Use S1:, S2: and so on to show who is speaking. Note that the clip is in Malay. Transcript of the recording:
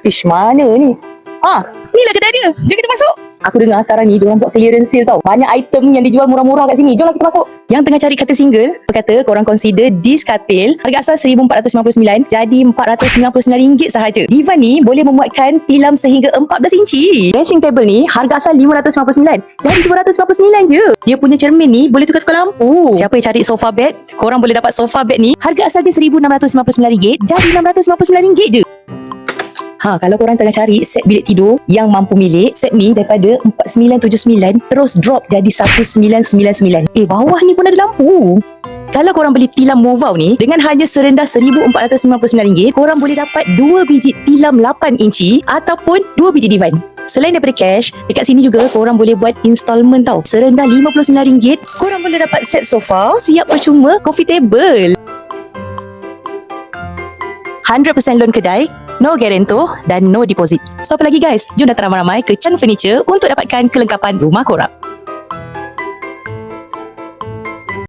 S1: Ish, mana ni? Ah, ni lah kedai dia. Jom kita masuk. Aku dengar sekarang ni diorang buat clearance sale tau. Banyak item yang dijual murah-murah kat sini. Jomlah kita masuk. Yang tengah cari katil single, aku kata korang consider this katil harga asal RM1,499 jadi RM499 sahaja. Divan ni boleh memuatkan tilam sehingga 14 inci. Dressing table ni harga asal RM599 jadi RM299 je. Dia punya cermin ni boleh tukar-tukar lampu. Siapa yang cari sofa bed, korang boleh dapat sofa bed ni harga asal dia RM1,699 jadi RM699 je. Ha, kalau korang tengah cari set bilik tidur yang mampu milik, set ni daripada 4979 terus drop jadi 1999. Eh, bawah ni pun ada lampu. Kalau korang beli tilam Movau ni dengan hanya serendah RM1499, korang boleh dapat 2 biji tilam 8 inci ataupun 2 biji divan. Selain daripada cash, dekat sini juga korang boleh buat installment tau. Serendah RM59, korang boleh dapat set sofa siap percuma coffee table. 100% loan kedai, no guarantor dan no deposit. So apa lagi guys? Jom datang ramai-ramai ke Chan Furniture untuk dapatkan kelengkapan rumah korang.